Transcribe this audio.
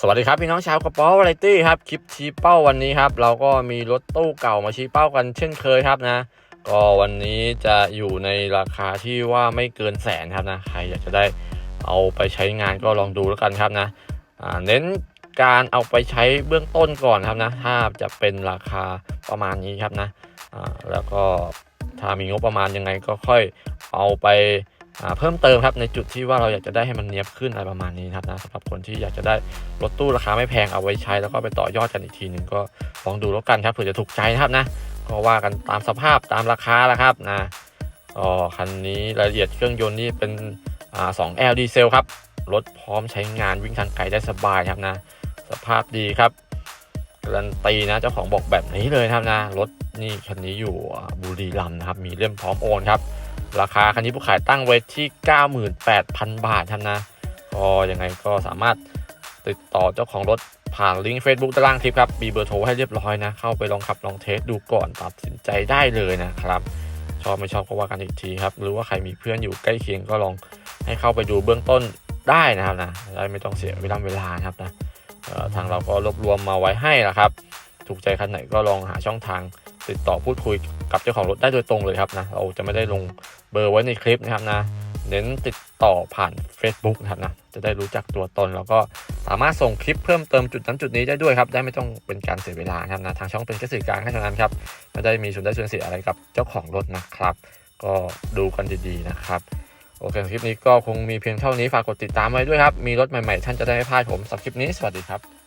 สวัสดีครับพี่น้องชาวกระป๋อวาไรตี้ครับคลิปชี้เป้าวันนี้ครับ เราก็มีรถตู้เก่ามาชี้เป้ากันเช่นเคยครับนะ ก็วันนี้จะอยู่ในราคาที่ว่าไม่เกินแสนครับนะใครอยากจะได้เอาไปใช้งานก็ลองดูแล้วกันครับนะเน้นการเอาไปใช้เบื้องต้นก่อนครับนะถ้าจะเป็นราคาประมาณนี้ครับนะแล้วก็ถ้ามีงบประมาณยังไงก็ค่อยเอาไป เพิ่มเติมครับในจุดที่ว่าเราอยากจะได้ให้มันเนียบขึ้นอะไรประมาณนี้ครับนะสำหรับคนที่อยากจะได้รถตู้ราคาไม่แพงเอาไว้ใช้ แล้วก็ไปต่อยอดกันอีกทีหนึ่งก็ลองดูแล้วกันครับเผื่อจะถูกใจนะครับนะก็ว่ากันตามสภาพตามราคาแล้วครับนะก็คันนี้รายละเอียดเครื่องยนต์นี่เป็นอ่า2 L ดีเซลครับรถพร้อมใช้งานวิ่งทางไกลได้สบายครับนะ สภาพดีครับการันตีนะเจ้าของบอกแบบนี้เลยครับนะรถนี่คันนี้อยู่บุรีรัมย์นะครับ มีเล่มพร้อมโอนครับ ราคาคันนี้ผู้ขายตั้งไว้ที่ 98,000 บาทครับนะ ก็ยังไงก็สามารถติดต่อเจ้าของรถผ่านลิงก์ Facebook ด้านล่างคลิปครับ มีเบอร์โทรให้เรียบร้อยนะ เข้าไปลองขับลองเทสดูก่อนตัดสินใจได้เลยนะครับ ชอบไม่ชอบก็ว่ากันอีกทีครับ หรือว่าใครมีเพื่อนอยู่ใกล้เคียงก็ลองให้เข้าไปดูเบื้องต้นได้นะครับนะได้ไม่ต้องเสียเวลาเวลาครับนะทางเราก็รวบรวมมาไว้ให้นะครับ ถูกใจคันไหนก็ลองหาช่องทาง ติดต่อพูดคุยกับเจ้าของรถได้โดยตรงเลยครับนะเราจะไม่ได้ลงเบอร์ไว้ในคลิปนะครับนะเน้นติดต่อผ่าน Facebook นะครับนะจะได้รู้จักตัวตน แล้วก็สามารถส่งคลิปเพิ่มเติมจุดนั้นจุดนี้ได้ด้วยครับ ได้ไม่ต้องเป็นการเสียเวลาครับนะทางช่องเป็นแค่สื่อกลางแค่เท่านั้นครับไม่ได้มีส่วนได้ส่วนเสียอะไรกับเจ้าของรถนะครับ ก็ดูกันดีๆนะครับโอเคคลิปนี้ก็คงมีเพียงเท่านี้ฝากกดติดตามไว้ด้วยครับ มีรถใหม่ๆ ท่านจะได้ไม่พลาดผมสำหรับคลิปนี้สวัสดีครับ